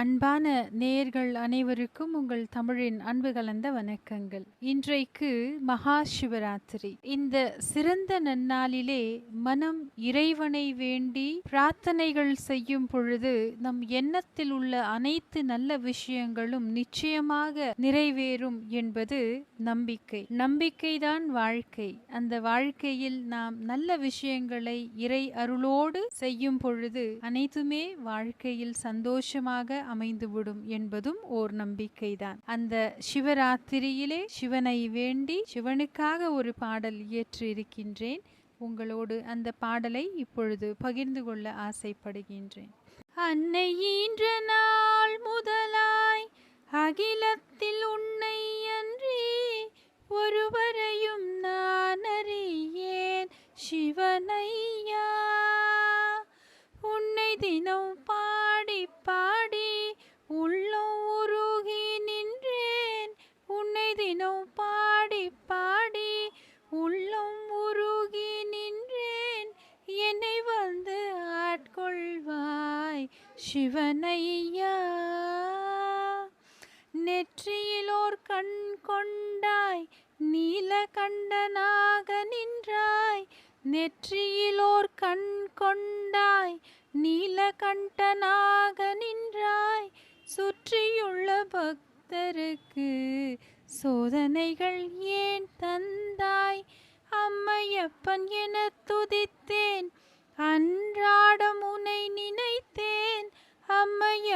அன்பான நேயர்கள் அனைவருக்கும் உங்கள் தமிழின் அன்பு கலந்த வணக்கங்கள். இன்றைக்கு மகா சிவராத்திரி. இந்த சிறந்த நன்னாளிலே மனம் இறைவனை வேண்டி பிரார்த்தனைகள் செய்யும் பொழுது நம் எண்ணத்தில் உள்ள அனைத்து நல்ல விஷயங்களும் நிச்சயமாக நிறைவேறும் என்பது நம்பிக்கை. நம்பிக்கைதான் வாழ்க்கை. அந்த வாழ்க்கையில் நாம் நல்ல விஷயங்களை இறை அருளோடு செய்யும் பொழுது அனைத்துமே வாழ்க்கையில் சந்தோஷமாக அமைந்துவிடும் என்பதும் ஓர் நம்பிக்கைதான். அந்த சிவராத்திரியிலே சிவனை வேண்டி சிவனுக்காக ஒரு பாடல் இயற்றியிருக்கின்றேன் உங்களோடு அந்த பாடலை இப்பொழுது பகிர்ந்து கொள்ள ஆசைப்படுகின்றேன். அன்னை ஈன்ற நாள் முதலாய் அகிலத்தில் உன்னை அன்றி ஒருவரையும் நான் அறியேன். சிவனையா உன்னை தினம் சிவனையா நெற்றியிலோர் கண் கொண்டாய் நீல கண்டனாக நின்றாய். நெற்றியிலோர் கண் கொண்டாய் நீலகண்டனாக நின்றாய். சுற்றியுள்ள பக்தருக்கு சோதனைகள் ஏன் தந்தாய்? அம்மையப்பன் என்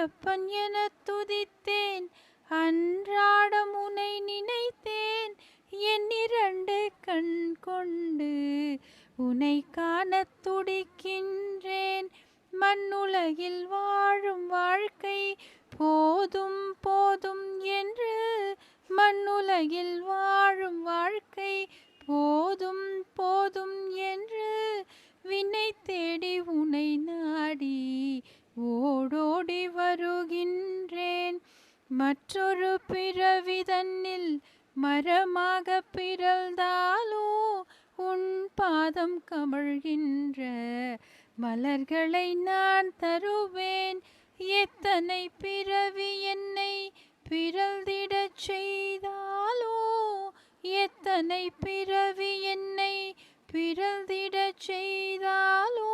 ஐயப்பன் என துதித்தேன். அன்றாடம் உனை நினைத்தேன். என் இரண்டு கண் கொண்டு உனை காண துடிக்கின்றேன். மண்ணுலகில் வாழும் வாழ்க்கை போதும் போதும் மற்றொரு பிறவி தன்னில் மரமாக பிறந்தாலோ உன் பாதம் கமழ்கின்ற மலர்களை நான் தருவேன். எத்தனை பிறவி என்னை பிறந்திடச் செய்தாலோ எத்தனை பிறவி என்னை பிறந்திடச் செய்தாலோ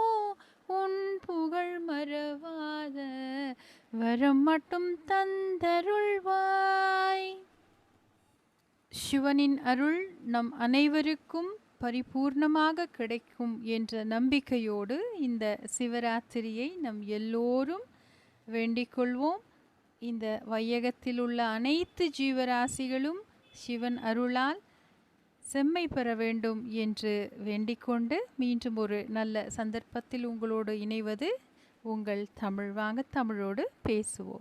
உன் புகழ் மறவா வரம் மட்டும் தந்தருள்வாய். சிவனின் அருள் நம் அனைவருக்கும் பரிபூர்ணமாக கிடைக்கும் என்ற நம்பிக்கையோடு இந்த சிவராத்திரியை நம் எல்லோரும் வேண்டிக்கொள்வோம் இந்த வையகத்தில் உள்ள அனைத்து ஜீவராசிகளும் சிவன் அருளால் செம்மை பெற வேண்டும் என்று வேண்டிக்கொண்டு மீண்டும் ஒரு நல்ல சந்தர்ப்பத்தில் உங்களோடு இணைவது உங்கள் தமிழ் வாங்க தமிழோடு பேசுவோம்.